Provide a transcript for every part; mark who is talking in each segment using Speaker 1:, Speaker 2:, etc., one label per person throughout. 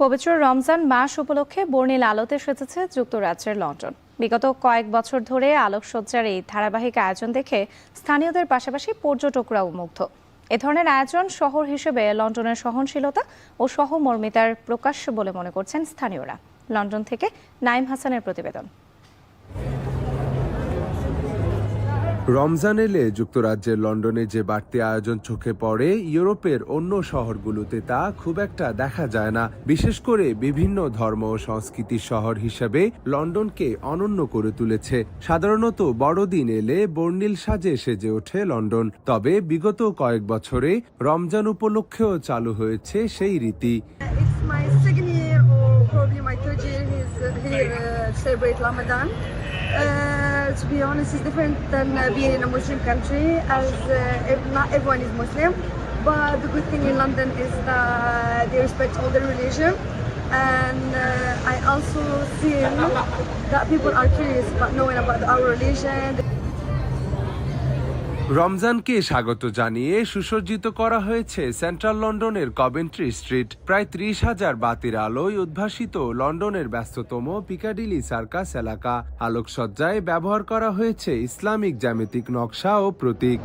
Speaker 1: পবিত্র রমজান মাস উপলক্ষে বর্ণিল আলোতে সেজেছে যুক্তরাজ্যের লন্ডন। বিগত কয়েক বছর ধরে আলোকসজ্জার এই ধারাবাহিক আয়োজন দেখে স্থানীয়দের পাশাপাশি পর্যটকরাও মুগ্ধ। এ ধরনের আয়োজন শহর হিসেবে লন্ডনের সহনশীলতা ও সহমর্মিতার প্রকাশ্য বলে মনে করছেন স্থানীয়রা। লন্ডন থেকে নাইম হাসানের প্রতিবেদন।
Speaker 2: রমজান এলে যুক্তরাজ্যের লন্ডনে যে বাড়তি আয়োজন চোখে পড়ে ইউরোপের অন্য শহরগুলোতে তা খুব একটা দেখা যায় না। বিশেষ করে বিভিন্ন ধর্ম ও সংস্কৃতির শহর হিসেবে লন্ডনকে অনন্য করে তুলেছে। সাধারণত বড়দিন এলে বর্ণিল সাজে সেজে ওঠে লন্ডন। তবে বিগত কয়েক বছরে রমজান উপলক্ষেও চালু হয়েছে সেই রীতি।
Speaker 3: My third year uh, uh, to be honest, it's different than uh, being in a Muslim country as uh, not everyone is Muslim. But the good thing in London is that they respect all the religion. And uh, I also see that people are curious about knowing about our religion.
Speaker 2: রমজানকে স্বাগত জানিয়ে সুসজ্জিত করা হয়েছে central লন্ডনের Coventry street. প্রায় ত্রিশ হাজার বাতির আলোয় উদ্ভাসিত লন্ডনের ব্যস্ততম পিকাডিলি সার্কাস এলাকা। আলোকসজ্জায় ব্যবহার করা হয়েছে ইসলামিক জ্যামিতিক নকশা ও প্রতীক।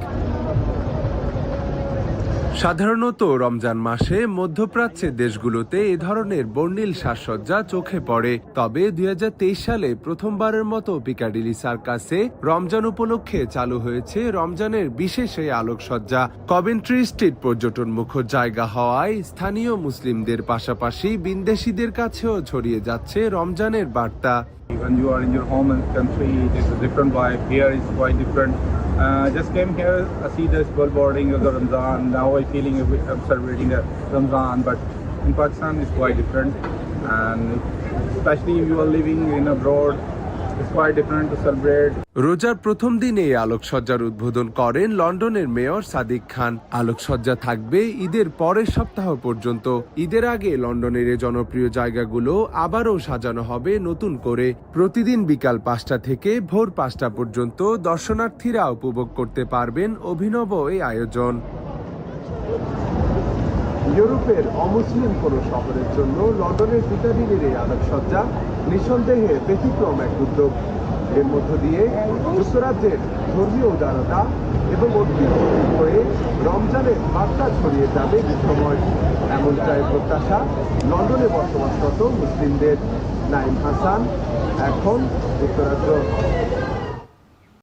Speaker 2: সাধারণত রমজান মাসে মধ্যপ্রাচ্যের দেশগুলোতে এ ধরনের বর্ণিল সাজসজ্জা চোখে পড়ে তবে দুই হাজার তেইশ সালে প্রথমবারের মতো পিকাডিলি সার্কাসে রমজান উপলক্ষে চালু হয়েছে রমজানের বিশেষ এই আলোকসজ্জা কভেন্ট্রি স্ট্রিট পর্যটন মুখর জায়গা হওয়ায় স্থানীয় মুসলিমদের পাশাপাশি বিন্দেশিদের কাছেও ছড়িয়ে যাচ্ছে রমজানের বার্তা
Speaker 4: When you are in your home and country, a different vibe. Here is quite different. Uh, just came here, I see this billboarding of the Ramzan. Now I'm feeling I'm celebrating the Ramzan, but in Pakistan it's quite different. And especially if you are living in abroad,
Speaker 2: রোজার প্রথম দিনে এই আলোকসজ্জার উদ্বোধন করেন লন্ডনের mayor Sadiq খান। আলোকসজ্জা থাকবে ঈদের পরের সপ্তাহ পর্যন্ত। ঈদের আগে লন্ডনের এই জনপ্রিয় জায়গাগুলো আবারও সাজানো হবে নতুন করে। প্রতিদিন বিকাল পাঁচটা থেকে ভোর পাঁচটা পর্যন্ত দর্শনার্থীরা উপভোগ করতে পারবেন অভিনব এই আয়োজন। ইউরোপের অমুসলিম কোন শহরের জন্য লন্ডনের পিকাডিলির এই আলোকসজ্জা নিঃসন্দেহে ব্যতিক্রম এক উদ্যোগ। এর মধ্য দিয়ে যুক্তরাজ্যের ধর্মীয় উদারতা এবং ঐতিহ্য হয়ে রমজানের বার্তা ছড়িয়ে যাবে সময়। এমনটাই প্রত্যাশা লন্ডনে বসবাসরত মুসলিমদের। নাইম হাসান, এখন যুক্তরাজ্য।